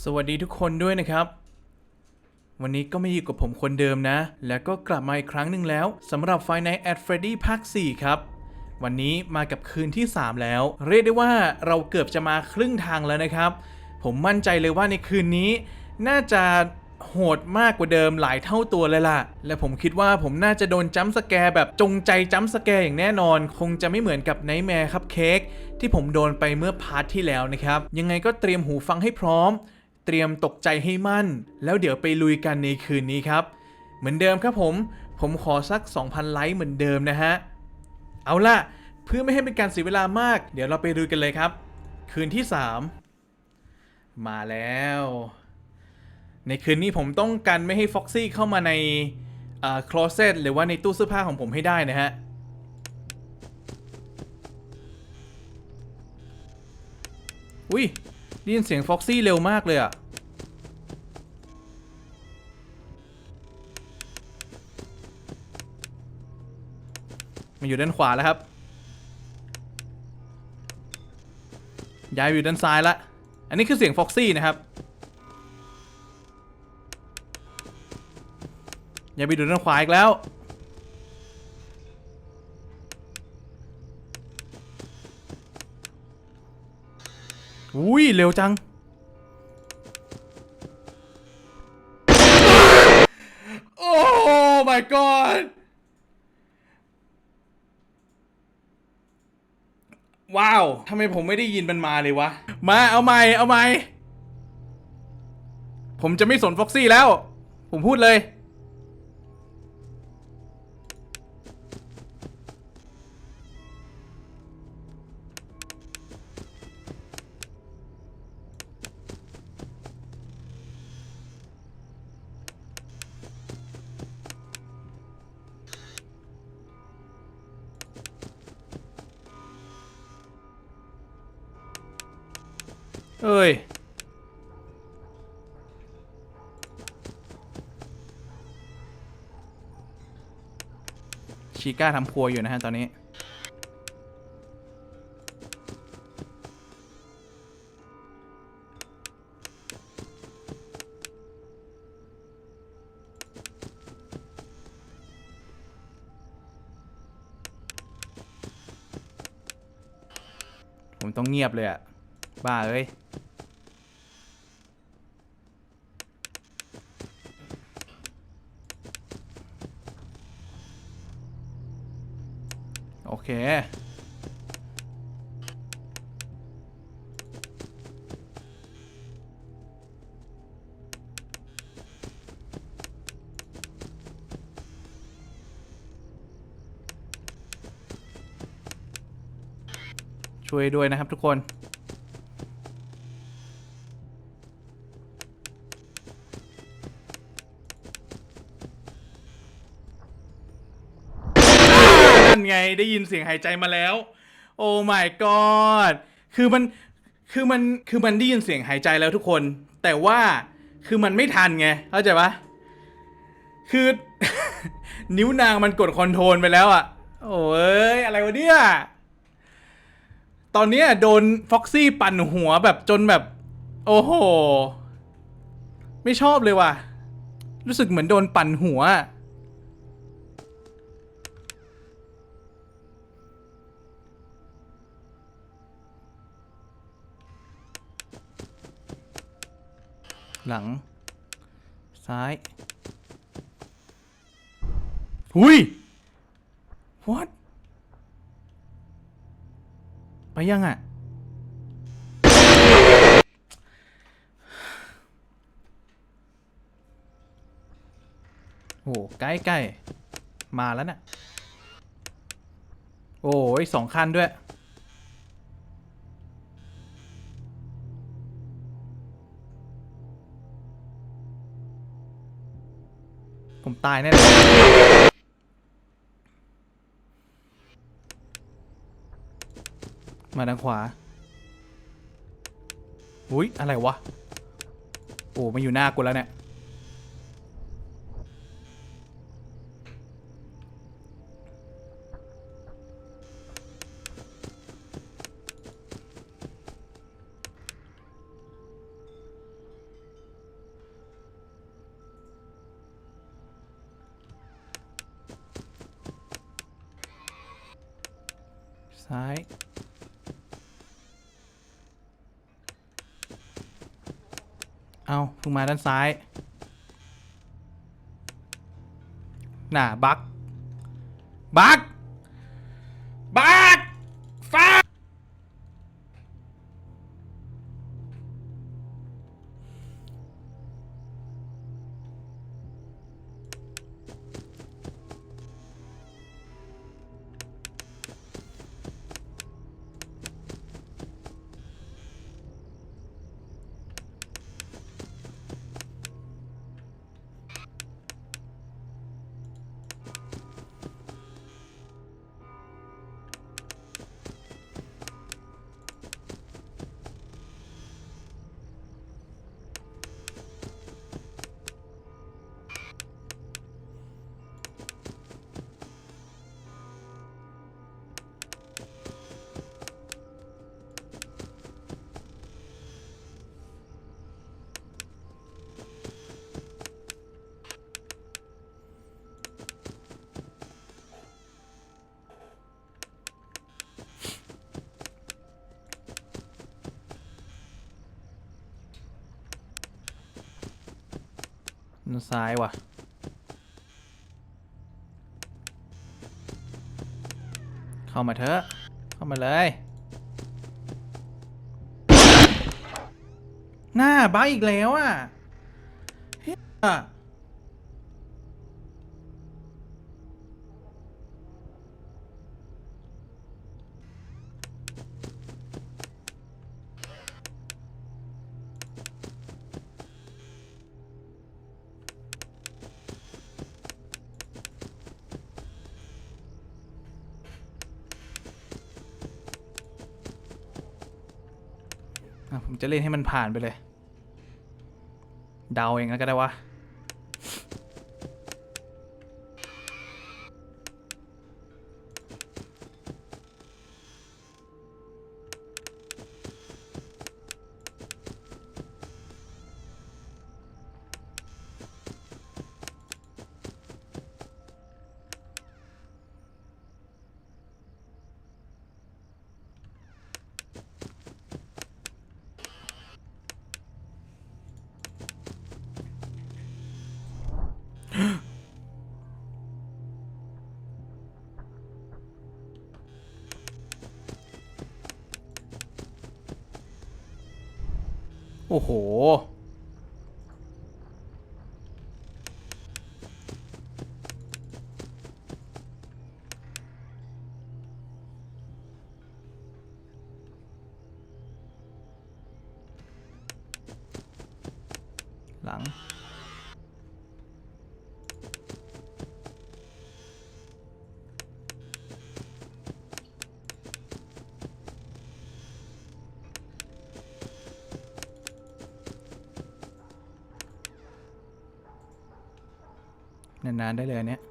สวัสดีทุกคนด้วยนะครับ วันนี้ก็มาอยู่กับผมคนเดิมนะ แล้วก็กลับมาอีกครั้งหนึ่งแล้วสำหรับ Five Nights at Freddy ภาค 4 ครับ วันนี้มากับคืนที่ 3 แล้ว เรียกได้ว่าเราเกือบจะมาครึ่งทางแล้วนะครับ ผมมั่นใจเลยว่าในคืนนี้ น่าจะโหดมากกว่าเดิมหลายเท่าตัวเลยล่ะ และผมคิดว่าผมน่าจะโดนจัมป์สแกร์แบบจงใจจัมป์สแกร์อย่างแน่นอน คงจะไม่เหมือนกับไนท์แมร์ครับเค้กที่ผมโดนไปเมื่อพาร์ทที่แล้วนะครับ ยังไงก็เตรียมหูฟังให้พร้อม เตรียมตกใจให้มั่น แล้วเดี๋ยวไปลุยกันในคืนนี้ครับ เหมือนเดิมครับผม ผมขอสัก 2,000 ไลค์เหมือนเดิมนะฮะ เอาล่ะ เพื่อไม่ให้เป็นการเสียเวลามาก เดี๋ยวเราไปดูกันเลยครับ คืนที่ 3 มาแล้ว ในคืนนี้ผมต้องกันไม่ให้ฟ็อกซี่เข้ามาในคลอเซตหรือว่าในตู้เสื้อผ้าของผมให้ได้นะฮะอุ้ย ได้ยินเสียงฟ็อกซี่เร็วมากเลยอะมันอยู่ด้านขวาแล้วครับ ย้ายอยู่ด้านซ้ายละ อันนี้คือเสียงฟ็อกซี่นะครับอย่าไปดูด้านขวาอีกแล้ว อุ้ยเร็วจัง โอ้ my god ว้าว ทำไมผมไม่ได้ยินมันมาเลยวะ มาเอาใหม่ เอาใหม่ ผมจะไม่สนฟ็อกซี่แล้ว ผมพูดเลย ชิก้าทำครัวอยู่นะฮะตอนนี้ ผมต้องเงียบเลยอะบ้าเอ้ย เค ช่วยด้วยนะครับทุกคน นั่นไงได้ยินเสียงหายใจมาแล้ว โอ้ my god คือมันคือมันคือมันได้ยินเสียงหายใจแล้วทุกคน แต่ว่าคือมันไม่ทันไงเข้าใจปะคือ นิ้วนางมันกดคอนโทรลไปแล้วอะโอ้ยอะไรวะเนี่ยตอนนี้โดนฟ็อกซี่ปั่นหัวแบบจนแบบ โอ้โห ไม่ชอบเลยว่ะ รู้สึกเหมือนโดนปั่นหัว หลัง ซ้าย หุย what ไปยังอะ โอ้ใกล้ใกล้ๆมาแล้วน่ะ โอ้ยสองคันด้วย ผมตายแน่เลยมาทางขวา อุ้ยอะไรวะ โอ้มาอยู่หน้ากูแล้วเนี่ย ซ้าย เอาเพิ่งมาด้านซ้าย น่ะ บัก บัก ด้านซ้ายว่ะ เข้ามาเถอะ เข้ามาเลย หน้าบ้าอีกแล้วอะเฮ้ย จะเล่นให้มันผ่านไปเลย เดาเองแล้วก็ได้วะ โอ้โห นานๆได้เลยอันเนี้ย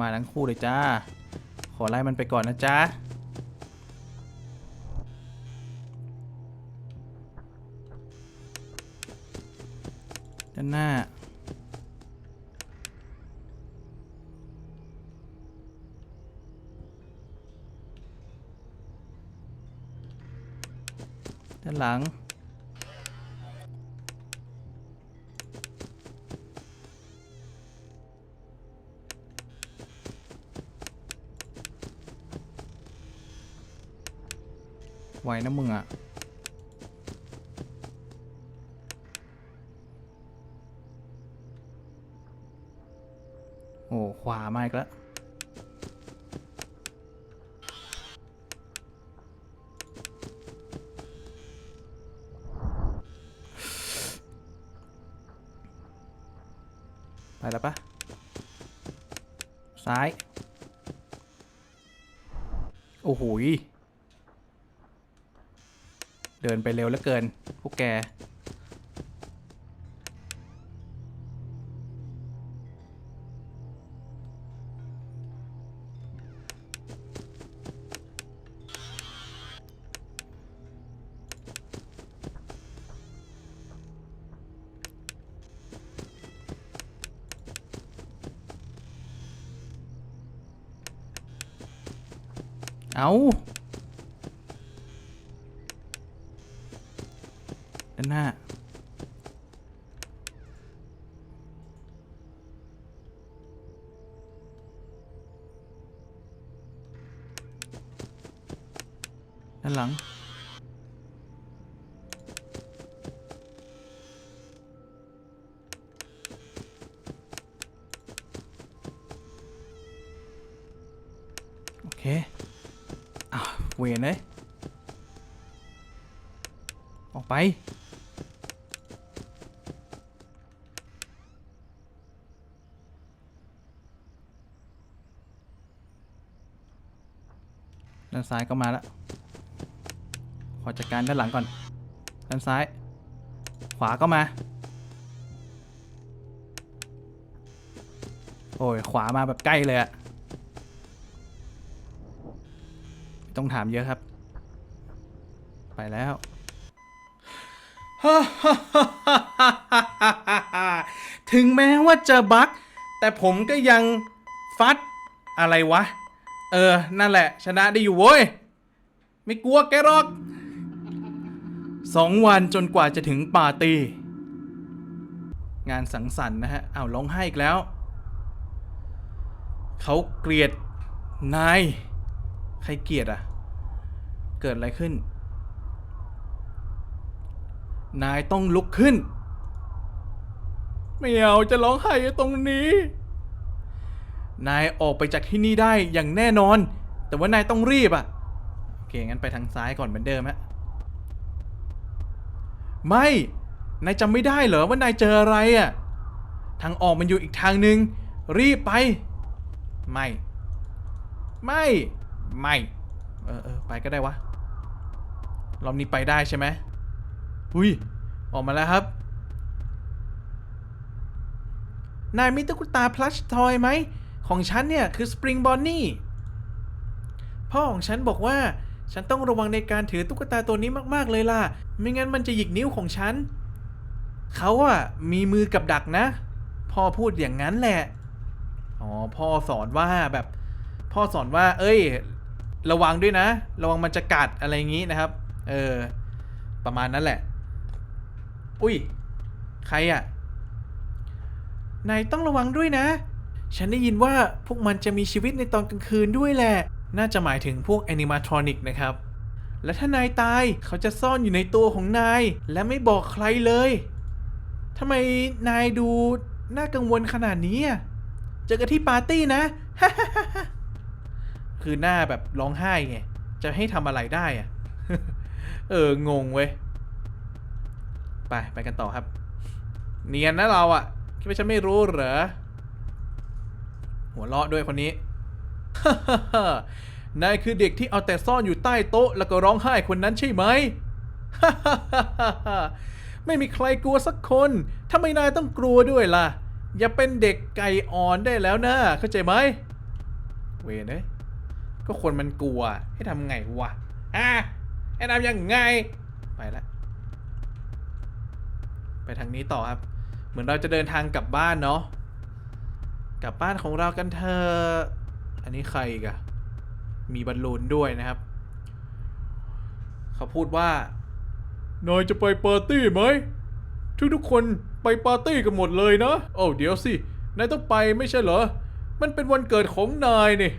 มาทั้งคู่เลยจ้า ขอไล่มันไปก่อนนะจ๊ะ ด้านหน้า ด้านหลังไหวนะมึงอะ อ้ขวามาอีกแล้วไปแล้วปะซ้าย โอ้โหเดินไปเร็วเหลือเกิน พวกแก เอาด้านหน้าด้านหลัง โอเค อ้าว เวนเลยออกไป ด้านซ้ายก็มาแล้ว ขอจัดการด้านหลังก่อน ด้านซ้าย ขวาก็มา โอ้ย ขวามาแบบใกล้เลยอะไม่ ต้องถามเยอะครับ ไปแล้วถึงแม้ว่าจะบั๊กแต่ผมก็ยังฟัดอะไรวะ เออ นั่นแหละ ชนะได้อยู่เว้ย ไม่กลัวแกหรอกสองวันจนกว่าจะถึงปาร์ตี้ งานสังสรรค์นะฮะ อ้าวร้องไห้อีกแล้ว เขาเกลียดนาย ใครเกลียดอะ เกิดอะไรขึ้น นายต้องลุกขึ้น ไม่เอาจะร้องไห้ตรงนี้ นายออกไปจากที่นี่ได้อย่างแน่นอน แต่ว่านายต้องรีบอะ โอเค งั้นไปทางซ้ายก่อนเหมือนเดิมฮะ ไม่ นายจำไม่ได้เหรอว่านายเจออะไรอะ ทางออกมันอยู่อีกทางหนึ่งรีบไป ไม่ ไม่ ไม่เออเออไปก็ได้วะรอบนี้ไปได้ใช่ไหมอุ้ยออกมาแล้วครับนายมีตุ๊กตาพลัชทอยไหม ของฉันเนี่ยคือสปริงบอนนี่พ่อของฉันบอกว่าฉันต้องระวังในการถือตุ๊กตาตัวนี้มาก ๆ เลยล่ะ ไม่งั้นมันจะหยิกนิ้วของฉัน เขาอะมีมือกับดักนะ พ่อพูดอย่างนั้นแหละ อ๋อ พ่อสอนว่าแบบ พ่อสอนว่า เอ้ย ระวังด้วยนะ ระวังมันจะกัดอะไรอย่างนี้นะครับ เออ ประมาณนั้นแหละ อุ้ย ใครอะนายต้องระวังด้วยนะ ฉันได้ยินว่าพวกมันจะมีชีวิตในตอนกลางคืนด้วยแหละ น่าจะหมายถึงพวกแอนิมาทรอนิกนะครับ และถ้านายตายเขาจะซ่อนอยู่ในตัวของนาย และไม่บอกใครเลยทำไมนายดูน่ากังวลขนาดนี้อะเจอกันที่ปาร์ตี้นะ คือหน้าแบบร้องไห้ไง จะให้ทำอะไรได้อะเอองงเว้ย ไปไปกันต่อครับ เนียนนะเราอะคิดว่าฉันไม่รู้เหรอ หัวเราะด้วยคนนี้ นายคือเด็กที่เอาแต่ซ่อนอยู่ใต้โต๊ะ แล้วก็ร้องไห้คนนั้นใช่ไหม ไม่มีใครกลัวสักคนทำไมนายต้องกลัวด้วยล่ะ อย่าเป็นเด็กไก่อ่อนได้แล้วนะ เข้าใจไหม เวนเอ้ย ก็คนมันกลัวให้ทำไงวะอะให้ทำยังไง ไปละไปทางนี้ต่อครับ เหมือนเราจะเดินทางกลับบ้านเนาะกลับบ้านของเรากันเถอะอันนี้ใครกะมีบอลลูนด้วยนะครับ เขาพูดว่า นายจะไปปาร์ตี้ไหมทุกทุกๆคนไปปาร์ตี้กันหมดเลยนะโอ้าเดี๋ยวสิ นายต้องไปไม่ใช่เหรอ มันเป็นวันเกิดของนายนี่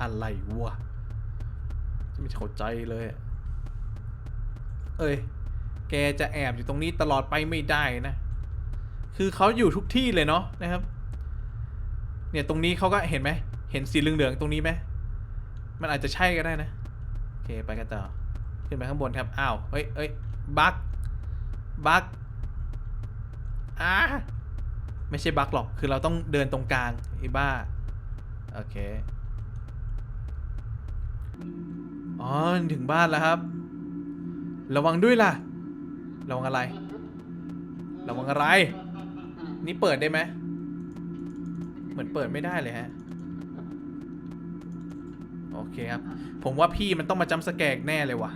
อะไรวะจะไม่เข้าใจเลย เอ้ย แกจะแอบอยู่ตรงนี้ตลอดไปไม่ได้นะ คือเขาอยู่ทุกที่เลยเนาะนะครับ เนี่ยตรงนี้เขาก็เห็นไหม เห็นสีเหลืองๆตรงนี้ไหม มันอาจจะใช่ก็ได้นะ โอเคไปกันต่อ ขึ้นไปข้างบนครับ อ้าว เฮ้ยเฮ้ยบั๊กบั๊กอ่า ไม่ใช่บั๊กหรอก คือเราต้องเดินตรงกลางไอ้บ้า โอเค อ๋อ ถึงบ้านแล้วครับ ระวังด้วยล่ะ ระวังอะไร ระวังอะไร นี่เปิดได้ไหม เหมือนเปิดไม่ได้เลยฮะ โอเคครับ ผมว่าพี่มันต้องมาจำสแกกแน่เลยว่ะ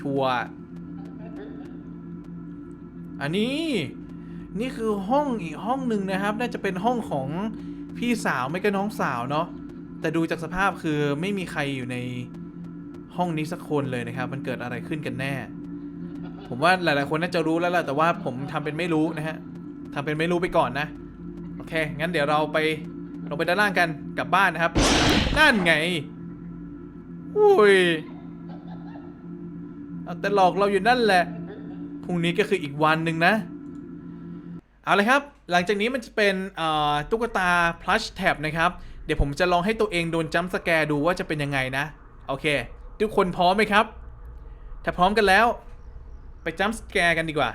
ชัวร์อันนี้ นี่คือห้องอีกห้องหนึ่งนะครับ น่าจะเป็นห้องของพี่สาวไม่ก็น้องสาวเนาะแต่ดูจากสภาพคือไม่มีใครอยู่ในห้องนี้สักคนเลยนะครับ มันเกิดอะไรขึ้นกันแน่ ผมว่าหลาย ๆ คนน่าจะรู้แล้วแหละแต่ว่าผมทำเป็นไม่รู้นะฮะทำเป็นไม่รู้ไปก่อนนะ โอเค งั้นเดี๋ยวเราไปลงไปด้านล่างกันกลับบ้านนะครับ นั่นไงอุ้ยเอาแต่หลอกเราอยู่นั่นแหละพรุ่งนี้ก็คืออีกวันหนึ่งนะ เอาเลยครับ หลังจากนี้มันจะเป็นตุ๊กตา plush tab นะครับ เดี๋ยวผมจะลองให้ตัวเองโดนจัมป์สแกร์ดูว่าจะเป็นยังไงนะ โอเค ทุกคนพร้อมไหมครับ ถ้าพร้อมกันแล้ว ไปจัมป์สแกร์กันดีกว่า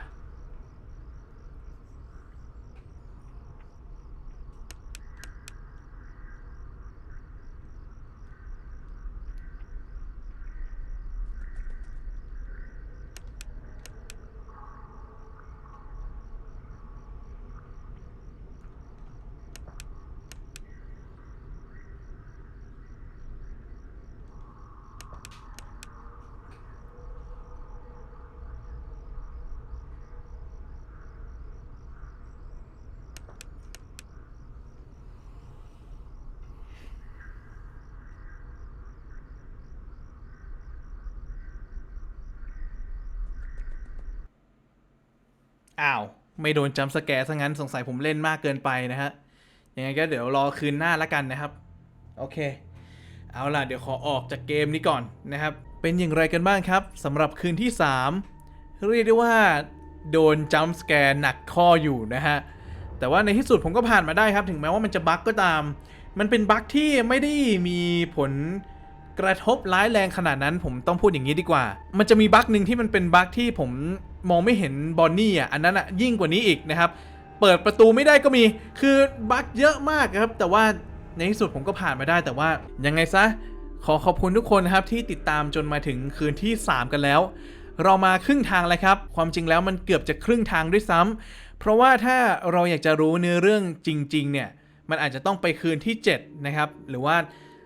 อ้าว ไม่โดนจัมสแกร์ซะงั้นสงสัยผมเล่นมากเกินไปนะฮะ ยังไงก็เดี๋ยวรอคืนหน้าละกันนะครับ โอเค เอาล่ะ เดี๋ยวขอออกจากเกมนี้ก่อนนะครับ เป็นอย่างไรกันบ้างครับสำหรับคืนที่ 3 เรียกได้ว่า โดนจัมสแกร์หนักข้ออยู่นะฮะ แต่ว่าในที่สุดผมก็ผ่านมาได้ครับ ถึงแม้ว่ามันจะบั๊กก็ตาม มันเป็นบั๊กที่ไม่ได้มีผลกระทบร้ายแรงขนาดนั้นผมต้องพูดอย่างนี้ดีกว่า มันจะมีบั๊กหนึ่งที่มันเป็นบั๊กที่ผม มองไม่เห็นบอนนี่อะอันนั้นอะยิ่งกว่านี้อีกนะครับ เปิดประตูไม่ได้ก็มีคือบั๊กเยอะมากครับ แต่ว่าในที่สุดผมก็ผ่านมาได้ แต่ว่ายังไงซะขอขอบคุณทุกคนนะครับที่ติดตามจนมาถึงคืนที่ 3 กันแล้ว เรามาครึ่งทางแล้วครับ ความจริงแล้วมันเกือบจะครึ่งทางด้วยซ้ำเพราะว่าถ้าเราอยากจะรู้เนื้อเรื่องจริง ๆ เนี่ยมันอาจจะต้องไปคืนที่ 7 นะครับ หรือว่า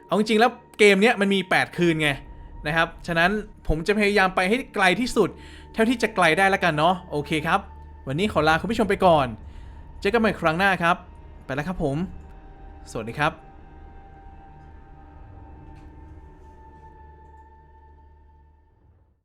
เอาจริงๆแล้วเกมเนี้ยมันมี 8 คืนไงนะครับ ฉะนั้นผมจะพยายามไปให้ไกลที่สุด เท่าที่จะไกลได้แล้วกันเนาะโอเคครับ วันนี้ขอลาคุณผู้ชมไปก่อน เจอกันใหม่ครั้งหน้าครับ ไปแล้วครับผม สวัสดีครับ